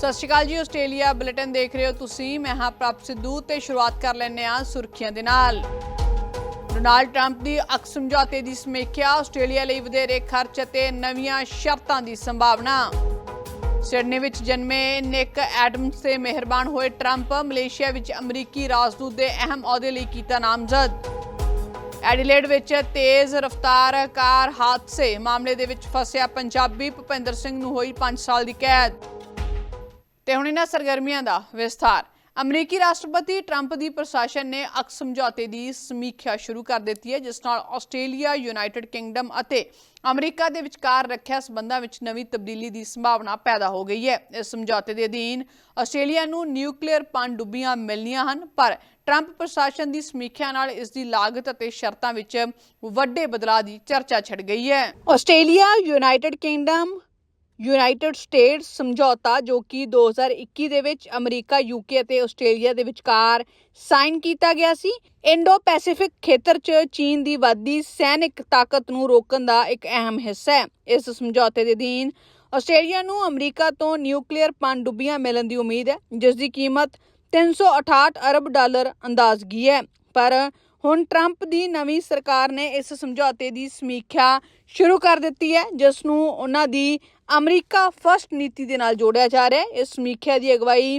ਸਤਿ ਸ਼੍ਰੀ ਅਕਾਲ ਜੀ, Australia bulletin ਦੇਖ ਰਹੇ ਹੋ ਤੁਸੀਂ। ਮੈਂ ਹਾਂ ਪ੍ਰਭ ਸਿੱਧੂ ਤੇ ਸ਼ੁਰੂਆਤ ਕਰ ਲੈਂਦੇ ਹਾਂ ਸੁਰਖੀਆਂ ਦੇ ਨਾਲ। ਡੋਨਾਲਡ ਟਰੰਪ ਦੀ ਅਕ ਸਮਝੌਤੇ ਦੀ ਸਮੀਖਿਆ, ਆਸਟ੍ਰੇਲੀਆ ਲਈ ਵਧੇਰੇ ਖਰਚ ਅਤੇ ਨਵੀਆਂ ਸ਼ਰਤਾਂ ਦੀ ਸੰਭਾਵਨਾ। ਸਿਡਨੀ ਵਿੱਚ ਜਨਮੇ ਨਿਕ ਐਡਮਸ ਤੇ ਮਿਹਰਬਾਨ ਹੋਏ ਟਰੰਪ, ਮਲੇਸ਼ੀਆ ਵਿੱਚ ਅਮਰੀਕੀ ਰਾਜਦੂਤ ਦੇ ਅਹਿਮ ਅਹੁਦੇ ਲਈ ਕੀਤਾ ਨਾਮਜ਼ਦ। ਐਡੀਲੇਡ ਵਿੱਚ ਤੇਜ਼ ਰਫ਼ਤਾਰ ਕਾਰ ਹਾਦਸੇ, ਮਾਮਲੇ ਦੇ ਵਿੱਚ ਫਸਿਆ ਪੰਜਾਬੀ ਭੁਪਿੰਦਰ ਸਿੰਘ ਨੂੰ ਹੋਈ 5 ਸਾਲ ਦੀ ਕੈਦ। ਤੇ ਹੁਣ ਇਹਨਾਂ ਸਰਗਰਮੀਆਂ ਦਾ ਵਿਸਥਾਰ। ਅਮਰੀਕੀ ਰਾਸ਼ਟਰਪਤੀ ਟਰੰਪ ਦੀ ਪ੍ਰਸ਼ਾਸਨ ਨੇ ਅਕ ਸਮਝੌਤੇ ਦੀ ਸਮੀਖਿਆ ਸ਼ੁਰੂ ਕਰ ਦਿੱਤੀ ਹੈ, ਜਿਸ ਨਾਲ ਆਸਟ੍ਰੇਲੀਆ, ਯੂਨਾਈਟਿਡ ਕਿੰਗਡਮ ਅਤੇ ਅਮਰੀਕਾ ਦੇ ਵਿਚਕਾਰ ਰੱਖਿਆ ਸਬੰਧਾਂ ਵਿੱਚ ਨਵੀਂ ਤਬਦੀਲੀ ਦੀ ਸੰਭਾਵਨਾ ਪੈਦਾ ਹੋ ਗਈ ਹੈ। ਇਸ ਸਮਝੌਤੇ ਦੇ ਅਧੀਨ ਆਸਟ੍ਰੇਲੀਆ ਨੂੰ ਨਿਊਕਲੀਅਰ ਪਣਡੁੱਬੀਆਂ ਮਿਲਣੀਆਂ ਹਨ, ਪਰ ਟਰੰਪ ਪ੍ਰਸ਼ਾਸਨ ਦੀ ਸਮੀਖਿਆ ਨਾਲ ਇਸ ਦੀ ਲਾਗਤ ਅਤੇ ਸ਼ਰਤਾਂ ਵਿੱਚ ਵੱਡੇ ਬਦਲਾਅ ਦੀ ਚਰਚਾ ਛਿੜ ਗਈ ਹੈ। Australia, United Kingdom United States ਸਮਝੌਤਾ ਜੋ ਕਿ 2021 ਦੇ ਵਿੱਚ ਅਮਰੀਕਾ ਯੂਕੇ ਅਤੇ ਆਸਟ੍ਰੇਲੀਆ ਦੇ ਵਿਚਕਾਰ ਸਾਈਨ ਕੀਤਾ ਗਿਆ ਸੀ। ਇੰਡੋ ਪੈਸੀਫਿਕ ਖੇਤਰ 'ਚ ਚੀਨ ਦੀ ਵੱਧਦੀ ਸੈਨਿਕ ਤਾਕਤ ਨੂੰ ਰੋਕਣ ਦਾ ਇੱਕ ਅਹਿਮ ਹਿੱਸਾ ਹੈ। ਇਸ ਸਮਝੌਤੇ ਦੇ ਅਧੀਨ ਆਸਟ੍ਰੇਲੀਆ ਨੂੰ ਅਮਰੀਕਾ ਤੋਂ ਨਿਊਕਲੀਅਰ ਪਣਡੁੱਬੀਆਂ ਮਿਲਣ ਦੀ ਉਮੀਦ ਹੈ, ਜਿਸ ਦੀ ਕੀਮਤ 368 ਅਰਬ ਡਾਲਰ ਅੰਦਾਜ਼ਗੀ ਹੈ। ਪਰ ਹੁਣ ਟਰੰਪ ਦੀ ਨਵੀਂ ਸਰਕਾਰ ਨੇ ਇਸ ਸਮਝੌਤੇ ਦੀ ਸਮੀਖਿਆ ਸ਼ੁਰੂ ਕਰ ਦਿੱਤੀ ਹੈ, ਜਿਸ ਨੂੰ ਉਹਨਾਂ ਦੀ ਅਮਰੀਕਾ ਫਸਟ ਨੀਤੀ ਦੇ ਨਾਲ ਜੋੜਿਆ ਜਾ ਰਿਹਾ ਹੈ। ਇਸ ਸਮੀਖਿਆ ਦੀ ਅਗਵਾਈ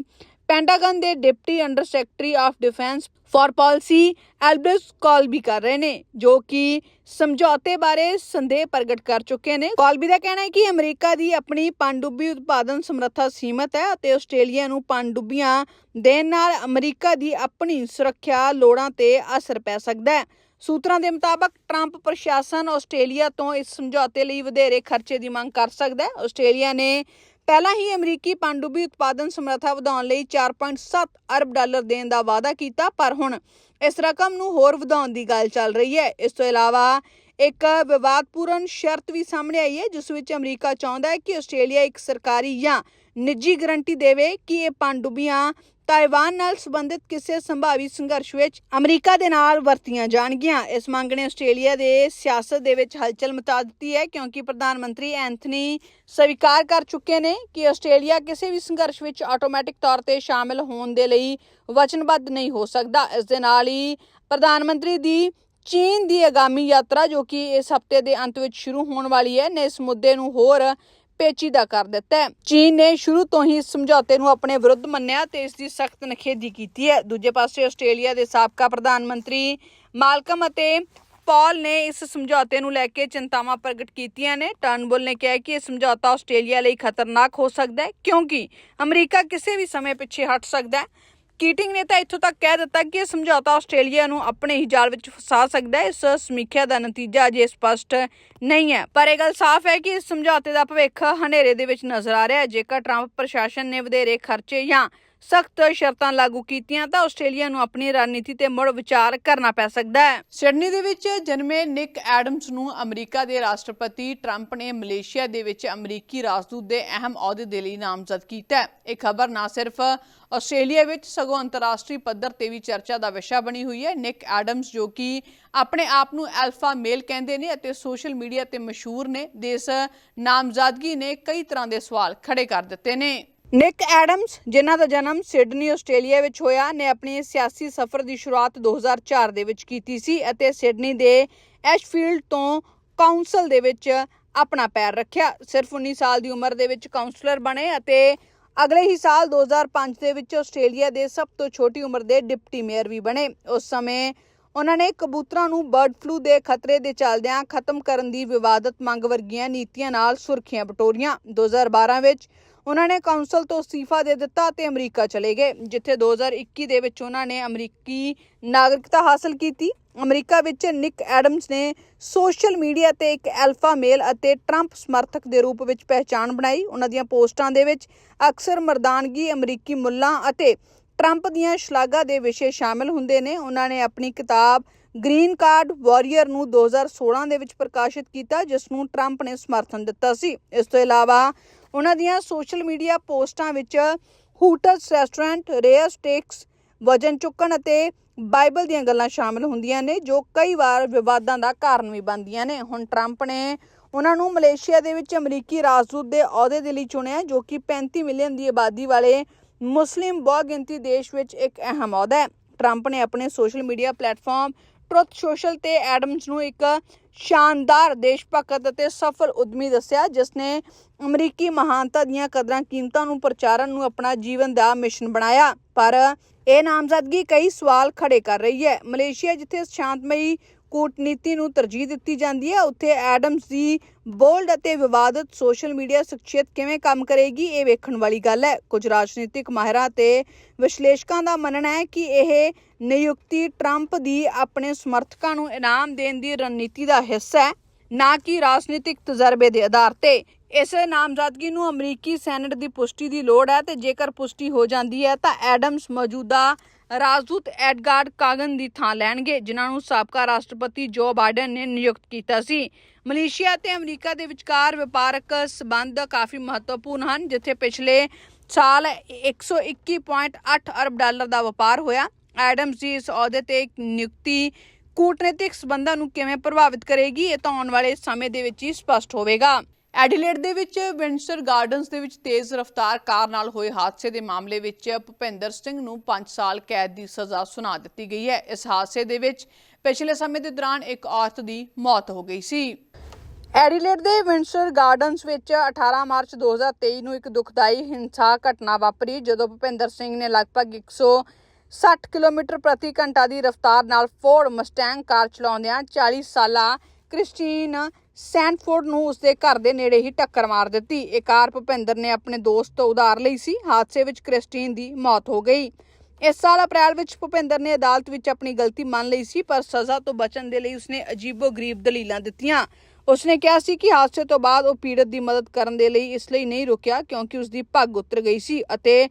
ਪੈਂਟਾਗਨ ਦੇ deputy under secretary of defence for policy Albert Colby ਕਰ ਰਹੇ ਨੇ, ਜੋ ਕਿ ਸਮਝੌਤੇ ਬਾਰੇ ਸੰਦੇਹ ਪ੍ਰਗਟ ਕਰ ਚੁੱਕੇ ਨੇ। ਕਾਲਬੀ ਦਾ ਕਹਿਣਾ ਹੈ ਕਿ ਅਮਰੀਕਾ ਦੀ ਆਪਣੀ ਪਣਡੁੱਬੀ ਉਤਪਾਦਨ ਸਮਰੱਥਾ ਸੀਮਤ ਹੈ ਅਤੇ ਆਸਟ੍ਰੇਲੀਆ ਨੂੰ ਪਣਡੁੱਬੀਆਂ ਦੇਣ ਨਾਲ ਅਮਰੀਕਾ ਦੀ ਆਪਣੀ ਸੁਰੱਖਿਆ ਲੋੜਾਂ ਤੇ ਅਸਰ ਪੈ ਸਕਦਾ ਹੈ। ਸੂਤਰਾਂ ਦੇ ਮੁਤਾਬਕ, ਟਰੰਪ ਪ੍ਰਸ਼ਾਸਨ ਆਸਟ੍ਰੇਲੀਆ ਤੋਂ ਇਸ ਸਮਝੌਤੇ ਲਈ ਵਧੇਰੇ ਖਰਚੇ ਦੀ ਮੰਗ ਕਰ ਸਕਦਾ ਹੈ। ਆਸਟ੍ਰੇਲੀਆ ਨੇ ਪਹਿਲਾਂ ਹੀ ਅਮਰੀਕੀ ਪਣਡੁੱਬੀ ਉਤਪਾਦਨ ਸਮਰੱਥਾ ਵਧਾਉਣ ਲਈ 4.7 ਅਰਬ ਡਾਲਰ ਦੇਣ ਦਾ ਵਾਅਦਾ ਕੀਤਾ, ਪਰ ਹੁਣ ਇਸ ਰਕਮ ਨੂੰ ਹੋਰ ਵਧਾਉਣ ਦੀ ਗੱਲ ਚੱਲ ਰਹੀ ਹੈ। ਇਸ ਤੋਂ ਇਲਾਵਾ ਇੱਕ ਵਿਵਾਦਪੂਰਨ ਸ਼ਰਤ ਵੀ ਸਾਹਮਣੇ ਆਈ ਹੈ, ਜਿਸ ਵਿੱਚ ਅਮਰੀਕਾ ਚਾਹੁੰਦਾ ਹੈ ਕਿ ਆਸਟ੍ਰੇਲੀਆ ਇੱਕ ਸਰਕਾਰੀ ਜਾਂ ਨਿੱਜੀ ਗਰੰਟੀ ਦੇਵੇ ਕਿ ਇਹ ਪਣਡੁੱਬੀਆਂ ਤਾਇਵਾਨ ਨਾਲ ਸੰਬੰਧਿਤ ਕਿਸੇ ਸੰਭਾਵੀ ਸੰਘਰਸ਼ ਵਿੱਚ ਅਮਰੀਕਾ ਦੇ ਨਾਲ ਵਰਤੀਆਂ ਜਾਣਗੀਆਂ। ਇਸ ਮੰਗ ਨੇ ਆਸਟ੍ਰੇਲੀਆ ਦੇ ਸਿਆਸਤ ਦੇ ਵਿੱਚ ਹਲਚਲ ਮਚਾ ਦਿੱਤੀ ਹੈ, ਕਿਉਂਕਿ ਪ੍ਰਧਾਨ ਮੰਤਰੀ ਐਂਥਨੀ ਸਵੀਕਾਰ ਕਰ ਚੁੱਕੇ ਨੇ ਕਿ ਆਸਟ੍ਰੇਲੀਆ ਕਿਸੇ ਵੀ ਸੰਘਰਸ਼ ਵਿੱਚ ਆਟੋਮੈਟਿਕ ਤੌਰ ਤੇ ਸ਼ਾਮਿਲ ਹੋਣ ਦੇ ਲਈ ਵਚਨਬੱਧ ਨਹੀਂ ਹੋ ਸਕਦਾ। ਇਸ ਦੇ ਨਾਲ ਹੀ ਪ੍ਰਧਾਨ ਮੰਤਰੀ ਦੀ ਚੀਨ ਦੀ ਆਗਾਮੀ ਯਾਤਰਾ ਜੋ ਕਿ ਇਸ ਹਫ਼ਤੇ ਦੇ ਅੰਤ ਵਿੱਚ ਸ਼ੁਰੂ ਹੋਣ ਵਾਲੀ ਹੈ, ਨੇ ਇਸ ਮੁੱਦੇ ਨੂੰ ਹੋਰ ਪੇਚੀਦਾ ਕਰ ਦਿੱਤਾ ਹੈ। ਚੀਨ ਨੇ ਸ਼ੁਰੂ ਤੋਂ ਹੀ ਇਸ ਸਮਝੌਤੇ ਨੂੰ ਆਪਣੇ ਵਿਰੁੱਧ ਮੰਨਿਆ ਤੇ ਇਸ ਦੀ ਸਖਤ ਨਖੇਦੀ ਕੀਤੀ ਹੈ। ਦੂਜੇ ਪਾਸੇ ਆਸਟ੍ਰੇਲੀਆ ਦੇ ਸਾਬਕਾ ਪ੍ਰਧਾਨ ਮੰਤਰੀ ਮਾਲਕਮ ਅਤੇ ਪੌਲ ਨੇ ਇਸ ਸਮਝੌਤੇ ਨੂੰ ਲੈ ਕੇ ਚਿੰਤਾਵਾਂ ਪ੍ਰਗਟ ਕੀਤੀਆਂ ਨੇ। ਟਰਨਬੁੱਲ ਨੇ ਕਿਹਾ ਕਿ ਇਹ ਸਮਝੌਤਾ ਆਸਟ੍ਰੇਲੀਆ ਲਈ ਖਤਰਨਾਕ ਹੋ ਸਕਦਾ ਹੈ ਕਿਉਂਕਿ ਅਮਰੀਕਾ ਕਿਸੇ ਵੀ ਸਮੇਂ ਪਿੱਛੇ ਹਟ ਸਕਦਾ ਹੈ। ਕੀਟਿੰਗ ਨੇ ਤਾਂ ਇੱਥੋਂ ਤੱਕ ਕਹਿ ਦਿੱਤਾ ਕਿ ਇਹ ਸਮਝੌਤਾ ਆਸਟ੍ਰੇਲੀਆ ਨੂੰ ਆਪਣੇ ਹੀ ਜਾਲ ਵਿੱਚ ਫਸਾ ਸਕਦਾ ਹੈ। ਇਸ ਸਮੀਖਿਆ ਦਾ ਨਤੀਜਾ ਅਜੇ ਸਪਸ਼ਟ ਨਹੀਂ ਹੈ। ਪਰ ਇਹ ਗੱਲ ਸਾਫ਼ ਹੈ ਕਿ ਇਸ ਸਮਝੌਤੇ ਦਾ ਭਵਿੱਖ ਹਨੇਰੇ ਦੇ ਵਿੱਚ ਨਜ਼ਰ ਆ ਰਿਹਾ ਹੈ। ਜੇਕਰ ਟਰੰਪ ਪ੍ਰਸ਼ਾਸਨ ਨੇ ਵਧੇਰੇ ਖਰਚੇ ਜਾਂ ਸਖਤ ਸ਼ਰਤਾਂ ਲਾਗੂ ਕੀਤੀਆਂ, ਤਾਂ ਆਸਟ੍ਰੇਲੀਆ ਨੂੰ ਆਪਣੀ ਰਣਨੀਤੀ ਤੇ ਮੁੜ ਵਿਚਾਰ ਕਰਨਾ ਪੈ ਸਕਦਾ ਹੈ। ਸਿਡਨੀ ਦੇ ਵਿੱਚ ਜਨਮੇ ਨਿਕ ਐਡਮਸ ਨੂੰ ਅਮਰੀਕਾ ਦੇ ਰਾਸ਼ਟਰਪਤੀ ਟਰੰਪ ਨੇ ਮਲੇਸ਼ੀਆ ਦੇ ਵਿੱਚ ਅਮਰੀਕੀ ਰਾਜਦੂਤ ਦੇ ਅਹਿਮ ਅਹੁਦੇ ਦੇ ਲਈ ਨਾਮਜ਼ਦ ਕੀਤਾ ਹੈ। ਇਹ ਖਬਰ ਨਾ ਸਿਰਫ ਆਸਟ੍ਰੇਲੀਆ ਵਿੱਚ ਸਗੋਂ ਅੰਤਰਰਾਸ਼ਟਰੀ ਪੱਧਰ ਤੇ ਵੀ ਚਰਚਾ ਦਾ ਵਿਸ਼ਾ ਬਣੀ ਹੋਈ ਹੈ। ਨਿਕ ਐਡਮਸ ਜੋ ਕਿ ਆਪਣੇ ਆਪ ਨੂੰ ਐਲਫਾ ਮੇਲ ਕਹਿੰਦੇ ਨੇ ਅਤੇ ਸੋਸ਼ਲ ਮੀਡੀਆ ਤੇ ਮਸ਼ਹੂਰ ਨੇ, ਦੇ ਨਾਮਜ਼ਦਗੀ ਨੇ ਕਈ ਤਰ੍ਹਾਂ ਦੇ ਸਵਾਲ ਖੜੇ ਕਰ ਦਿੱਤੇ ਨੇ। ਨਿਕ ਐਡਮਸ, ਜਿਨ੍ਹਾਂ ਦਾ ਜਨਮ ਸਿਡਨੀ, ਆਸਟ੍ਰੇਲੀਆ ਵਿੱਚ ਹੋਇਆ, ਨੇ ਆਪਣੀ ਸਿਆਸੀ ਸਫ਼ਰ ਦੀ ਸ਼ੁਰੂਆਤ 2004 ਦੇ ਵਿੱਚ ਕੀਤੀ ਸੀ ਅਤੇ ਸਿਡਨੀ ਦੇ ਐਸ਼ਫੀਲਡ ਤੋਂ ਕਾਉਂਸਲ ਦੇ ਵਿੱਚ ਆਪਣਾ ਪੈਰ ਰੱਖਿਆ। ਸਿਰਫ 19 ਸਾਲ ਦੀ ਉਮਰ ਦੇ ਵਿੱਚ ਕਾਉਂਸਲਰ ਬਣੇ ਅਤੇ ਅਗਲੇ ਹੀ ਸਾਲ 2005 ਦੇ ਵਿੱਚ ਆਸਟ੍ਰੇਲੀਆ ਦੇ ਸਭ ਤੋਂ ਛੋਟੀ ਉਮਰ ਦੇ ਡਿਪਟੀ ਮੇਅਰ ਵੀ ਬਣੇ। ਉਸ ਸਮੇਂ ਉਹਨਾਂ ਨੇ ਕਬੂਤਰਾਂ ਨੂੰ ਬਰਡ ਫਲੂ ਦੇ ਖਤਰੇ ਦੇ ਚੱਲਦਿਆਂ ਖਤਮ ਕਰਨ ਦੀ ਵਿਵਾਦਤ ਮੰਗ ਵਰਗੀਆਂ ਨੀਤੀਆਂ ਨਾਲ ਸੁਰਖੀਆਂ ਬਟੋਰੀਆਂ। 2012 ਵਿੱਚ ਉਹਨਾਂ ਨੇ ਕਾਉਂਸਲ ਤੋਂ ਅਸਤੀਫਾ ਦੇ ਦਿੱਤਾ ਤੇ ਅਮਰੀਕਾ ਚਲੇ ਗਏ, ਜਿੱਥੇ 2021 ਦੇ ਵਿੱਚ ਉਹਨਾਂ ਨੇ ਅਮਰੀਕੀ ਨਾਗਰਿਕਤਾ ਹਾਸਲ ਕੀਤੀ। ਅਮਰੀਕਾ ਵਿੱਚ ਨਿਕ ਐਡਮਸ ਨੇ ਸੋਸ਼ਲ ਮੀਡੀਆ ਤੇ ਇੱਕ ਐਲਫਾ ਮੇਲ ਅਤੇ ਟਰੰਪ ਸਮਰਥਕ ਦੇ ਰੂਪ ਵਿੱਚ ਪਹਿਚਾਣ ਬਣਾਈ। ਉਹਨਾਂ ਦੀਆਂ ਪੋਸਟਾਂ ਦੇ ਵਿੱਚ ਅਕਸਰ ਮਰਦਾਨਗੀ ਅਮਰੀਕੀ ਮੁੱਲਾਂ ਅਤੇ ਟਰੰਪ ਦੀਆਂ ਸ਼ਲਾਘਾ ਦੇ ਵਿਸ਼ੇ ਸ਼ਾਮਿਲ ਹੁੰਦੇ ਨੇ। ਉਹਨਾਂ ਨੇ ਆਪਣੀ ਕਿਤਾਬ ਗ੍ਰੀਨ ਕਾਰਡ ਵਾਰੀਅਰ ਨੂੰ 2016 ਦੇ ਵਿੱਚ ਪ੍ਰਕਾਸ਼ਿਤ ਕੀਤਾ, ਜਿਸ ਨੂੰ ਟਰੰਪ ਨੇ ਸਮਰਥਨ ਦਿੱਤਾ ਸੀ। ਇਸ ਤੋਂ ਇਲਾਵਾ ਉਹਨਾਂ ਦੀਆਂ ਸੋਸ਼ਲ ਮੀਡੀਆ ਪੋਸਟਾਂ ਵਿੱਚ ਹੂਟਸ ਰੈਸਟੋਰੈਂਟ ਰੇਅਰ ਸਟੇਕਸ ਵਜਨ ਚੁੱਕਣ ਅਤੇ ਬਾਈਬਲ ਦੀਆਂ ਗੱਲਾਂ ਸ਼ਾਮਿਲ ਹੁੰਦੀਆਂ ਨੇ, ਜੋ ਕਈ ਵਾਰ ਵਿਵਾਦਾਂ ਦਾ ਕਾਰਨ ਵੀ ਬਣਦੀਆਂ ਨੇ। ਹੁਣ ਟਰੰਪ ਨੇ ਉਹਨਾਂ ਨੂੰ ਮਲੇਸ਼ੀਆ ਦੇ ਵਿੱਚ ਅਮਰੀਕੀ ਰਾਜਦੂਤ ਦੇ ਅਹੁਦੇ ਦੇ ਲਈ ਚੁਣਿਆ, ਜੋ ਕਿ 35 ਮਿਲੀਅਨ ਦੀ ਆਬਾਦੀ ਵਾਲੇ ਮੁਸਲਿਮ ਬਹੁਗਿਣਤੀ ਦੇਸ਼ ਵਿੱਚ ਇੱਕ ਅਹਿਮ ਅਹੁਦਾ ਹੈ। ਟਰੰਪ ਨੇ ਆਪਣੇ social media platform truth social ਤੇ ਐਡਮਸ ਨੂੰ ਇੱਕ ਸ਼ਾਨਦਾਰ ਦੇਸ਼ ਭਗਤ ਅਤੇ ਸਫਲ ਉਦਮੀ ਦੱਸਿਆ ਜਿਸ ਨੇ ਅਮਰੀਕੀ ਮਹਾਨਤਾ ਦੀਆਂ ਕਦਰਾਂ ਕੀਮਤਾਂ ਨੂੰ ਪ੍ਰਚਾਰਨ ਨੂੰ ਆਪਣਾ ਜੀਵਨ ਦਾ ਮਿਸ਼ਨ ਬਣਾਇਆ। ਪਰ ਇਹ ਨਾਮਜ਼ਦਗੀ ਕਈ ਸਵਾਲ ਖੜੇ ਕਰ ਰਹੀ ਹੈ। ਮਲੇਸ਼ੀਆ, ਜਿੱਥੇ ਸ਼ਾਂਤਮਈ ਕੂਟਨੀਤੀ ਨੂੰ ਤਰਜੀਹ ਦਿੱਤੀ ਜਾਂਦੀ ਹੈ। ਉੱਥੇ ਐਡਮਸ ਦੀ ਬੋਲਡ ਅਤੇ ਵਿਵਾਦਤ ਸੋਸ਼ਲ ਮੀਡੀਆ ਸ਼ਖਸੀਅਤ ਕਿਵੇਂ ਕੰਮ ਕਰੇਗੀ, ਇਹ ਵੇਖਣ ਵਾਲੀ ਗੱਲ ਹੈ। ਕੁਝ ਰਾਜਨੀਤਿਕ ਮਾਹਿਰਾਂ ਤੇ ਵਿਸ਼ਲੇਸ਼ਕਾਂ ਦਾ ਮੰਨਣਾ ਹੈ ਕਿ ਇਹ ਨਿਯੁਕਤੀ ਟਰੰਪ ਦੀ ਆਪਣੇ ਸਮਰਥਕਾਂ ਨੂੰ ਇਨਾਮ ਦੇਣ ਦੀ ਰਣਨੀਤੀ ਦਾ ਹਿੱਸਾ ਹੈ, ਨਾ ਕਿ ਰਾਜਨੀਤਿਕ ਤਜਰਬੇ ਦੇ ਆਧਾਰ ਤੇ। ਇਸ ਨਾਮਜ਼ਦਗੀ ਨੂੰ ਅਮਰੀਕੀ ਸੈਨੇਟ ਦੀ ਪੁਸ਼ਟੀ ਦੀ ਲੋੜ ਹੈ ਤੇ ਜੇਕਰ ਪੁਸ਼ਟੀ ਹੋ ਜਾਂਦੀ ਹੈ ਤਾਂ ਐਡਮਸ ਮੌਜੂਦਾ ਰਾਜਦੂਤ ਐਡਗਾਰਡ ਕਾਗਨ ਦੀ ਥਾਂ ਲੈਣਗੇ, ਜਿਨ੍ਹਾਂ ਨੂੰ ਸਾਬਕਾ ਰਾਸ਼ਟਰਪਤੀ ਜੋ ਬਾਈਡਨ ਨੇ ਨਿਯੁਕਤ ਕੀਤਾ ਸੀ। ਮਲੇਸ਼ੀਆ ਤੇ ਅਮਰੀਕਾ ਦੇ ਵਿਚਕਾਰ ਵਪਾਰਕ ਸਬੰਧ ਕਾਫੀ ਮਹੱਤਵਪੂਰਨ ਹਨ, ਜਿੱਥੇ ਪਿਛਲੇ ਸਾਲ 121.8 ਅਰਬ ਡਾਲਰ ਦਾ ਵਪਾਰ ਹੋਇਆ। ਐਡਮਸ ਦੀ ਇਸ ਅਹੁਦੇ ਤੇ ਨਿਯੁਕਤੀ ਕੂਟਨੀਤਿਕ ਸਬੰਧਾਂ ਨੂੰ ਕਿਵੇਂ ਪ੍ਰਭਾਵਿਤ ਕਰੇਗੀ, ਇਹ ਤਾਂ ਆਉਣ ਵਾਲੇ ਸਮੇਂ ਦੇ ਵਿੱਚ ਹੀ ਸਪਸ਼ਟ ਹੋਵੇਗਾ। ਐਡੀਲੇਡ ਦੇ ਵਿੱਚ ਵਿੰਡਸਰ ਗਾਰਡਨਸ ਦੇ ਵਿੱਚ ਤੇਜ਼ ਰਫ਼ਤਾਰ ਕਾਰ ਨਾਲ ਹੋਏ ਹਾਦਸੇ ਦੇ ਮਾਮਲੇ ਵਿੱਚ ਭੁਪਿੰਦਰ ਸਿੰਘ ਨੂੰ 5 ਸਾਲ ਕੈਦ ਦੀ ਸਜ਼ਾ ਸੁਣਾ ਦਿੱਤੀ ਗਈ ਹੈ। ਇਸ ਹਾਦਸੇ ਦੇ ਵਿੱਚ ਪਿਛਲੇ ਸਮੇਂ ਦੇ ਦੌਰਾਨ ਇੱਕ ਔਰਤ ਦੀ ਮੌਤ ਹੋ ਗਈ ਸੀ। ਐਡੀਲੇਡ ਦੇ ਵਿੰਡਸਰ ਗਾਰਡਨਸ ਵਿੱਚ 18 ਮਾਰਚ 2023 ਨੂੰ ਇੱਕ ਦੁਖਦਾਈ ਹਿੰਸਾ ਘਟਨਾ ਵਾਪਰੀ, ਜਦੋਂ ਭੁਪਿੰਦਰ ਸਿੰਘ ਨੇ ਲਗਭਗ 160 ਕਿਲੋਮੀਟਰ ਪ੍ਰਤੀ ਘੰਟਾ ਦੀ ਰਫ਼ਤਾਰ ਨਾਲ ਫੋਰਡ ਮਸਟੈਂਗ ਕਾਰ ਚਲਾਉਂਦਿਆਂ 40 ਸਾਲਾ ਕ੍ਰਿਸਟੀਨ ਸੈਂਟਫੋਰਡ ਨੂੰ ਉਸਦੇ ਘਰ ਦੇ ਨੇੜੇ ਹੀ ਟੱਕਰ ਮਾਰ ਦਿੱਤੀ। ਇਹ ਕਾਰ ਭੁਪਿੰਦਰ ਨੇ ਆਪਣੇ ਦੋਸਤ ਤੋਂ ਉਧਾਰ ਲਈ ਸੀ। ਹਾਦਸੇ ਵਿੱਚ ਕ੍ਰਿਸਟੀਨ ਦੀ ਮੌਤ ਹੋ ਗਈ। ਇਸ ਸਾਲ ਅਪ੍ਰੈਲ ਵਿੱਚ ਭੁਪਿੰਦਰ ਨੇ ਅਦਾਲਤ ਵਿੱਚ ਆਪਣੀ ਗਲਤੀ ਮੰਨ ਲਈ ਸੀ, ਪਰ ਸਜ਼ਾ ਤੋਂ ਬਚਣ ਦੇ ਲਈ ਉਸਨੇ ਅਜੀਬੋ-ਗਰੀਬ ਦਲੀਲਾਂ ਦਿੱਤੀਆਂ। ਉਸਨੇ ਕਿਹਾ ਸੀ ਕਿ ਹਾਦਸੇ ਤੋਂ ਬਾਅਦ ਉਹ ਪੀੜਤ ਦੀ ਮਦਦ ਕਰਨ ਦੇ ਲਈ ਇਸ ਲਈ ਨਹੀਂ ਰੁਕਿਆ, ਕਿਉਂਕਿ ਉਸਦੀ ਪੱਗ ਉਤਰ ਗਈ ਸੀ ਅਤੇ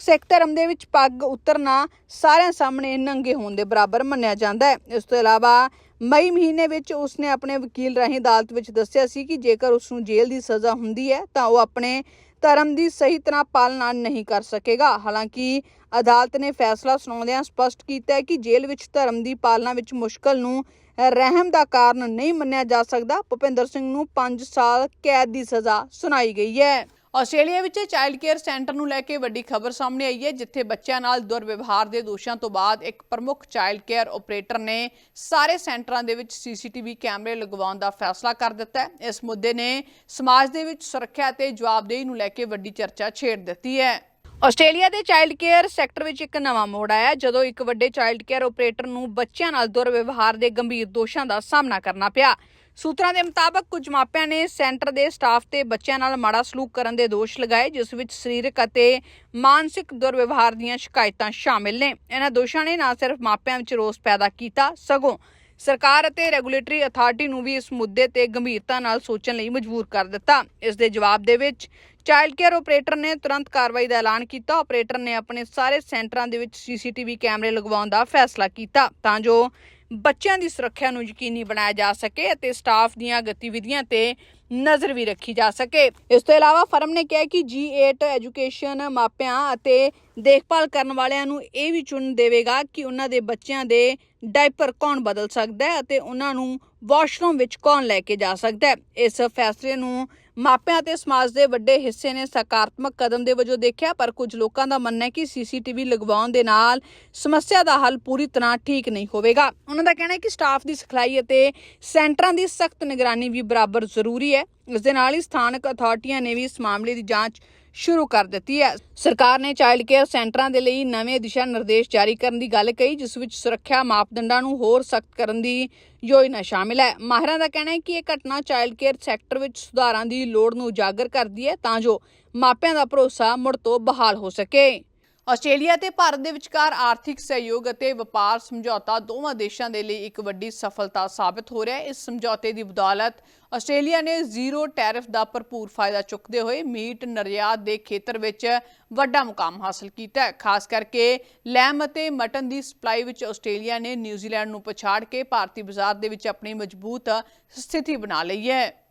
ਸਿੱਖ ਧਰਮ ਦੇ ਵਿੱਚ ਪੱਗ ਉਤਰਨਾ ਸਾਰਿਆਂ ਸਾਹਮਣੇ ਨੰਗੇ ਹੋਣ ਦੇ ਬਰਾਬਰ ਮੰਨਿਆ ਜਾਂਦਾ ਹੈ। ਇਸ ਤੋਂ ਇਲਾਵਾ ਮਈ ਮਹੀਨੇ ਵਿੱਚ ਉਸਨੇ ਆਪਣੇ ਵਕੀਲ ਰਾਹੀਂ ਅਦਾਲਤ ਵਿੱਚ ਦੱਸਿਆ ਸੀ ਕਿ ਜੇਕਰ ਉਸ ਨੂੰ ਜੇਲ੍ਹ ਦੀ ਸਜ਼ਾ ਹੁੰਦੀ ਹੈ, ਤਾਂ ਉਹ ਆਪਣੇ ਧਰਮ ਦੀ ਸਹੀ ਤਰ੍ਹਾਂ ਪਾਲਣਾ ਨਹੀਂ ਕਰ ਸਕੇਗਾ। ਹਾਲਾਂਕਿ, ਅਦਾਲਤ ਨੇ ਫੈਸਲਾ ਸੁਣਾਉਂਦਿਆਂ ਸਪਸ਼ਟ ਕੀਤਾ ਹੈ ਕਿ ਜੇਲ੍ਹ ਵਿੱਚ ਧਰਮ ਦੀ ਪਾਲਣਾ ਵਿੱਚ ਮੁਸ਼ਕਲ ਨੂੰ ਰਹਿਮ ਦਾ ਕਾਰਨ ਨਹੀਂ ਮੰਨਿਆ ਜਾ ਸਕਦਾ। ਭੁਪਿੰਦਰ ਸਿੰਘ ਨੂੰ 5 ਸਾਲ ਕੈਦ ਦੀ ਸਜ਼ਾ ਸੁਣਾਈ ਗਈ ਹੈ। ਆਸਟ੍ਰੇਲੀਆ ਵਿੱਚ ਚਾਈਲਡ ਕੇਅਰ ਸੈਂਟਰ ਨੂੰ ਲੈ ਕੇ ਵੱਡੀ ਖਬਰ ਸਾਹਮਣੇ ਆਈ ਹੈ, ਜਿੱਥੇ ਬੱਚਿਆਂ ਨਾਲ ਦੁਰਵਿਵਹਾਰ ਦੇ ਦੋਸ਼ਾਂ ਤੋਂ ਬਾਅਦ ਇੱਕ ਪ੍ਰਮੁੱਖ ਚਾਈਲਡ ਕੇਅਰ ਆਪਰੇਟਰ ਨੇ ਸਾਰੇ ਸੈਂਟਰਾਂ ਦੇ ਵਿੱਚ ਸੀਸੀਟੀਵੀ ਕੈਮਰੇ ਲਗਵਾਉਣ ਦਾ ਫੈਸਲਾ ਕਰ ਦਿੱਤਾ ਹੈ। ਇਸ ਮੁੱਦੇ ਨੇ ਸਮਾਜ ਦੇ ਵਿੱਚ ਸੁਰੱਖਿਆ ਤੇ ਜਵਾਬਦੇਹੀ ਨੂੰ ਲੈ ਕੇ ਵੱਡੀ ਚਰਚਾ ਛੇੜ ਦਿੱਤੀ ਹੈ। ਆਸਟ੍ਰੇਲੀਆ ਦੇ ਚਾਈਲਡ ਕੇਅਰ ਸੈਕਟਰ ਵਿੱਚ ਇੱਕ ਨਵਾਂ ਮੋੜ ਆਇਆ ਜਦੋਂ ਇੱਕ ਵੱਡੇ ਚਾਈਲਡ ਕੇਅਰ ਆਪਰੇਟਰ ਨੂੰ ਬੱਚਿਆਂ ਨਾਲ ਦੁਰਵਿਵਹਾਰ ਦੇ ਗੰਭੀਰ ਦੋਸ਼ਾਂ ਦਾ ਸਾਹਮਣਾ ਕਰਨਾ ਪਿਆ। ਸੂਤਰਾਂ ਦੇ ਮੁਤਾਬਕ ਕੁਝ ਮਾਪਿਆਂ ਨੇ ਸੈਂਟਰ ਦੇ ਸਟਾਫ ਤੇ ਬੱਚਿਆਂ ਨਾਲ ਮਾੜਾ ਸਲੂਕ ਕਰਨ ਦੇ ਦੋਸ਼ ਲਗਾਏ, ਜਿਸ ਵਿੱਚ ਸਰੀਰਕ ਅਤੇ ਮਾਨਸਿਕ ਦੁਰਵਿਵਹਾਰ ਦੀਆਂ ਸ਼ਿਕਾਇਤਾਂ ਸ਼ਾਮਿਲ ਨੇ। ਇਹਨਾਂ ਦੋਸ਼ਾਂ ਨੇ ਨਾ ਸਿਰਫ ਮਾਪਿਆਂ ਵਿੱਚ ਰੋਸ ਪੈਦਾ ਕੀਤਾ, ਸਗੋਂ ਸਰਕਾਰ ਅਤੇ ਰੈਗੂਲੇਟਰੀ ਅਥਾਰਟੀ ਨੂੰ ਵੀ ਇਸ ਮੁੱਦੇ ਤੇ ਗੰਭੀਰਤਾ ਨਾਲ ਸੋਚਣ ਲਈ ਮਜਬੂਰ ਕਰ ਦਿੱਤਾ। ਇਸ ਦੇ ਜਵਾਬ ਦੇ ਵਿੱਚ, ਚਾਈਲਡ ਕੇਅਰ ਆਪਰੇਟਰ ਨੇ ਤੁਰੰਤ ਕਾਰਵਾਈ ਦਾ ਐਲਾਨ ਕੀਤਾ। ਆਪਰੇਟਰ ਨੇ ਆਪਣੇ ਸਾਰੇ ਸੈਂਟਰਾਂ ਦੇ ਵਿੱਚ ਸੀਸੀਟੀਵੀ ਕੈਮਰੇ ਲਗਵਾਉਣ ਦਾ ਫੈਸਲਾ ਕੀਤਾ, ਤਾਂ ਜੋ ਬੱਚਿਆਂ ਦੀ ਸੁਰੱਖਿਆ ਨੂੰ ਯਕੀਨੀ ਬਣਾਇਆ ਜਾ ਸਕੇ ਅਤੇ ਸਟਾਫ ਦੀਆਂ ਗਤੀਵਿਧੀਆਂ ਤੇ ਨਜ਼ਰ ਵੀ ਰੱਖੀ ਜਾ ਸਕੇ। ਇਸ ਤੋਂ ਇਲਾਵਾ ਫਰਮ ਨੇ ਕਿਹਾ ਕਿ G8 ਐਜੂਕੇਸ਼ਨ ਮਾਪਿਆਂ ਅਤੇ ਦੇਖਭਾਲ ਕਰਨ ਵਾਲਿਆਂ ਨੂੰ ਇਹ ਵੀ ਚੁਣ ਦੇਵੇਗਾ ਕਿ ਉਹਨਾਂ ਦੇ ਬੱਚਿਆਂ ਦੇ ਡਾਈਪਰ ਕੌਣ ਬਦਲ ਸਕਦਾ ਹੈ ਅਤੇ ਉਹਨਾਂ ਨੂੰ ਵਾਸ਼ਰੂਮ ਵਿੱਚ ਕੌਣ ਲੈ ਕੇ ਜਾ ਸਕਦਾ ਹੈ। ਇਸ ਫੈਸਲੇ ਨੂੰ ਮਾਪਿਆਂ ਅਤੇ ਸਮਾਜ ਦੇ ਵੱਡੇ ਹਿੱਸੇ ਨੇ ਸਕਾਰਾਤਮਕ ਕਦਮ ਦੇ ਵਜੋਂ ਦੇਖਿਆ, ਪਰ ਕੁਝ ਲੋਕਾਂ ਦਾ ਮੰਨਣਾ ਹੈ ਕਿ ਸੀਸੀਟੀਵੀ ਲਗਵਾਉਣ ਦੇ ਨਾਲ ਸਮੱਸਿਆ ਦਾ ਹੱਲ ਪੂਰੀ ਤਰ੍ਹਾਂ ਠੀਕ ਨਹੀਂ ਹੋਵੇਗਾ। ਉਹਨਾਂ ਦਾ ਕਹਿਣਾ ਹੈ ਕਿ ਸਟਾਫ ਦੀ ਸਿਖਲਾਈ ਅਤੇ ਸੈਂਟਰਾਂ ਦੀ ਸਖਤ ਨਿਗਰਾਨੀ ਵੀ ਬਰਾਬਰ ਜ਼ਰੂਰੀ ਹੈ। ਇਸ ਦੇ ਨਾਲ ਹੀ ਸਥਾਨਕ ਅਥਾਰਟੀਆਂ ਨੇ ਵੀ ਇਸ ਮਾਮਲੇ ਦੀ ਜਾਂਚ ਸ਼ੁਰੂ ਕਰ ਦਿੱਤੀ ਹੈ। ਸਰਕਾਰ ਨੇ ਚਾਈਲਡ ਕੇਅਰ ਸੈਂਟਰਾਂ ਦੇ ਲਈ ਨਵੇਂ ਦਿਸ਼ਾ ਨਿਰਦੇਸ਼ ਜਾਰੀ ਕਰਨ ਦੀ ਗੱਲ ਕਹੀ, ਜਿਸ ਵਿੱਚ ਸੁਰੱਖਿਆ ਮਾਪਦੰਡਾਂ ਨੂੰ ਹੋਰ ਸਖਤ ਕਰਨ ਦੀ ਯੋਜਨਾ ਸ਼ਾਮਿਲ ਹੈ। ਮਾਹਿਰਾਂ ਦਾ ਕਹਿਣਾ ਹੈ ਕਿ ਇਹ ਘਟਨਾ ਚਾਈਲਡ ਕੇਅਰ ਸੈਕਟਰ ਵਿੱਚ ਸੁਧਾਰਾਂ ਦੀ ਲੋੜ ਨੂੰ ਉਜਾਗਰ ਕਰਦੀ ਹੈ, ਤਾਂ ਜੋ ਮਾਪਿਆਂ ਦਾ ਭਰੋਸਾ ਮੁੜ ਤੋਂ ਬਹਾਲ ਹੋ ਸਕੇ। ਆਸਟ੍ਰੇਲੀਆ ਤੇ ਭਾਰਤ ਦੇ ਵਿਚਕਾਰ ਆਰਥਿਕ ਸਹਿਯੋਗ ਅਤੇ ਵਪਾਰ ਸਮਝੌਤਾ ਦੋਵਾਂ ਦੇਸ਼ਾਂ ਦੇ ਲਈ ਇੱਕ ਵੱਡੀ ਸਫਲਤਾ ਸਾਬਤ ਹੋ ਰਿਹਾ ਹੈ। ਇਸ ਸਮਝੌਤੇ ਦੀ ਬਦੌਲਤ ਆਸਟ੍ਰੇਲੀਆ ਨੇ ਜ਼ੀਰੋ ਟੈਰਿਫ ਦਾ ਭਰਪੂਰ ਫਾਇਦਾ ਚੁੱਕਦੇ ਹੋਏ ਮੀਟ ਨਿਰਯਾਤ ਦੇ ਖੇਤਰ ਵਿੱਚ ਵੱਡਾ ਮੁਕਾਮ ਹਾਸਲ ਕੀਤਾ ਹੈ। ਖਾਸ ਕਰਕੇ ਲੈਮ ਅਤੇ ਮਟਨ ਦੀ ਸਪਲਾਈ ਵਿੱਚ ਆਸਟ੍ਰੇਲੀਆ ਨੇ ਨਿਊਜ਼ੀਲੈਂਡ ਨੂੰ ਪਛਾੜ ਕੇ ਭਾਰਤੀ ਬਾਜ਼ਾਰ ਦੇ ਵਿੱਚ ਆਪਣੀ ਮਜ਼ਬੂਤ ਸਥਿਤੀ ਬਣਾ ਲਈ ਹੈ।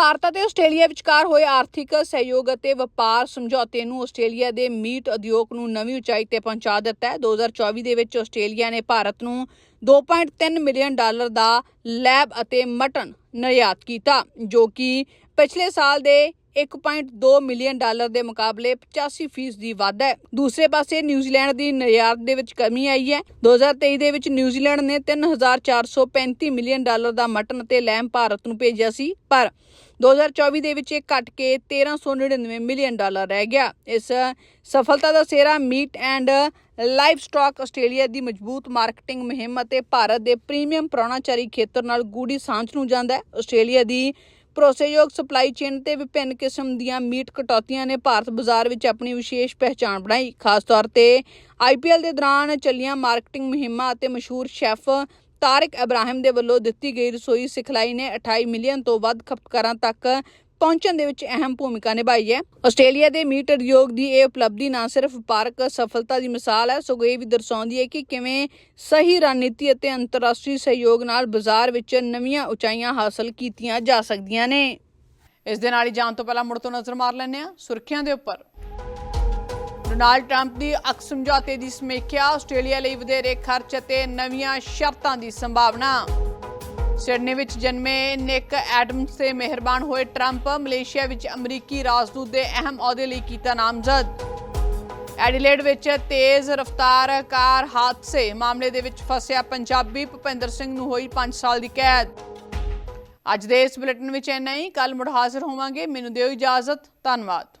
ਭਾਰਤ ਅਤੇ ਆਸਟ੍ਰੇਲੀਆ ਵਿਚਕਾਰ ਹੋਏ ਆਰਥਿਕ ਸਹਿਯੋਗ ਅਤੇ ਵਪਾਰ ਸਮਝੌਤੇ ਨੂੰ ਆਸਟ੍ਰੇਲੀਆ ਦੇ ਮੀਟ ਉਦਯੋਗ ਨੂੰ ਨਵੀਂ ਉਚਾਈ ਤੇ ਪਹੁੰਚਾ ਦਿੱਤਾ ਹੈ। 2024 ਦੇ ਵਿੱਚ ਆਸਟ੍ਰੇਲੀਆ ਨੇ ਭਾਰਤ ਨੂੰ 2.3 ਮਿਲੀਅਨ ਡਾਲਰ ਦਾ ਲੈਬ ਅਤੇ ਮਟਨ ਨਿਰਯਾਤ ਕੀਤਾ, ਜੋ ਕਿ ਪਿਛਲੇ ਸਾਲ ਦੇ 1.2 ਮਿਲੀਅਨ ਡਾਲਰ ਦੇ ਮੁਕਾਬਲੇ 85% ਦੀ ਵਾਧਾ ਹੈ। ਦੂਸਰੇ ਪਾਸੇ ਨਿਊਜ਼ੀਲੈਂਡ ਦੀ ਨਿਰਯਾਤ ਦੇ ਵਿੱਚ ਕਮੀ ਆਈ ਹੈ। 2023 ਦੇ ਵਿੱਚ ਨਿਊਜ਼ੀਲੈਂਡ ਨੇ 3435 ਮਿਲੀਅਨ ਡਾਲਰ ਦਾ ਮਟਨ ਅਤੇ ਲੈਮ ਭਾਰਤ ਨੂੰ ਭੇਜਿਆ ਸੀ, ਪਰ 2024 ਦੇ ਵਿੱਚ ਇਹ ਘਟ ਕੇ 1399 ਮਿਲੀਅਨ ਡਾਲਰ ਰਹਿ ਗਿਆ। ਇਸ ਸਫਲਤਾ ਦਾ ਸਿਹਰਾ meat and livestock Australia ਦੀ ਮਜ਼ਬੂਤ ਮਾਰਕੀਟਿੰਗ ਮੁਹਿੰਮ ਅਤੇ ਭਾਰਤ ਦੇ ਪ੍ਰੀਮੀਅਮ ਪ੍ਰਾਹੁਣਾਚਾਰੀ ਖੇਤਰ ਨਾਲ ਗੂੜੀ ਸਾਂਝ ਨੂੰ ਜਾਂਦਾ ਹੈ। ਆਸਟ੍ਰੇਲੀਆ ਦੀ ਭਰੋਸੇਯੋਗ ਸਪਲਾਈ ਚੇਨ ਤੇ ਵਿਭਿੰਨ ਕਿਸਮ ਦੀਆਂ ਮੀਟ ਕਟੌਤੀਆਂ ਨੇ ਭਾਰਤ ਬਾਜ਼ਾਰ ਵਿੱਚ ਆਪਣੀ ਵਿਸ਼ੇਸ਼ ਪਹਿਚਾਣ ਬਣਾਈ। ਖਾਸ ਤੌਰ ਤੇ ਆਈਪੀਐਲ ਦੇ ਦੌਰਾਨ ਚੱਲੀਆਂ ਮਾਰਕੀਟਿੰਗ ਮੁਹਿੰਮਾਂ ਅਤੇ ਮਸ਼ਹੂਰ ਸ਼ੈਫ ਤਾਰਿਕ ਇਬਰਾਹਿਮ ਦੇ ਵੱਲੋਂ ਦਿੱਤੀ ਗਈ ਰਸੋਈ ਸਿਖਲਾਈ ਨੇ 28 ਮਿਲੀਅਨ ਤੋਂ ਵੱਧ ਖਪਤਕਾਰਾਂ ਤੱਕ ਪਹੁੰਚਣ ਦੇ ਵਿੱਚ ਅਹਿਮ ਭੂਮਿਕਾ ਨਿਭਾਈ ਹੈ। ਆਸਟ੍ਰੇਲੀਆ ਦੇ ਮੀਟ ਉਦਯੋਗ ਦੀ ਇਹ ਉਪਲਬਧੀ ਨਾ ਸਿਰਫ ਵਪਾਰਕ ਸਫਲਤਾ ਦੀ ਮਿਸਾਲ ਹੈ, ਸਗੋਂ ਇਹ ਵੀ ਦਰਸਾਉਂਦੀ ਹੈ ਕਿ ਕਿਵੇਂ ਸਹੀ ਰਣਨੀਤੀ ਅਤੇ ਅੰਤਰਰਾਸ਼ਟਰੀ ਸਹਿਯੋਗ ਨਾਲ ਬਾਜ਼ਾਰ ਵਿੱਚ ਨਵੀਆਂ ਉਚਾਈਆਂ ਹਾਸਲ ਕੀਤੀਆਂ ਜਾ ਸਕਦੀਆਂ ਨੇ। ਇਸ ਦੇ ਨਾਲ ਹੀ ਜਾਣ ਤੋਂ ਪਹਿਲਾਂ ਮੁੜ ਤੋਂ ਨਜ਼ਰ ਮਾਰ ਲੈਂਦੇ ਹਾਂ। ਸੁਰਖੀਆਂ ਦੇ ਉੱਪਰ। ਡੋਨਾਲਡ ਟਰੰਪ ਦੀ ਅਕਸ ਸਮਝੌਤੇ ਦੀ ਸਮੀਖਿਆ, ਆਸਟ੍ਰੇਲੀਆ ਲਈ ਵਧੇਰੇ ਖਰਚ ਅਤੇ ਨਵੀਆਂ ਸ਼ਰਤਾਂ ਦੀ ਸੰਭਾਵਨਾ। ਸਿਡਨੀ ਵਿੱਚ ਜਨਮੇ ਨਿਕ ਐਡਮਸ ਤੇ ਮਿਹਰਬਾਨ ਹੋਏ ਟਰੰਪ, ਮਲੇਸ਼ੀਆ ਵਿੱਚ ਅਮਰੀਕੀ ਰਾਜਦੂਤ ਦੇ ਅਹਿਮ ਅਹੁਦੇ ਲਈ ਕੀਤਾ ਨਾਮਜ਼ਦ। ਐਡੀਲੇਡ ਵਿੱਚ ਤੇਜ਼ ਰਫ਼ਤਾਰ ਕਾਰ ਹਾਦਸੇ, ਮਾਮਲੇ ਦੇ ਵਿੱਚ ਫਸਿਆ ਪੰਜਾਬੀ ਭੁਪਿੰਦਰ ਸਿੰਘ ਨੂੰ ਹੋਈ 5 ਸਾਲ ਦੀ ਕੈਦ। ਅੱਜ ਦੇ ਇਸ ਬੁਲੇਟਿਨ ਵਿੱਚ ਇੰਨਾ ਹੀ। ਕੱਲ ਮੁੜ ਹਾਜ਼ਰ ਹੋਵਾਂਗੇ। ਮੈਨੂੰ ਦਿਓ ਇਜਾਜ਼ਤ। ਧੰਨਵਾਦ।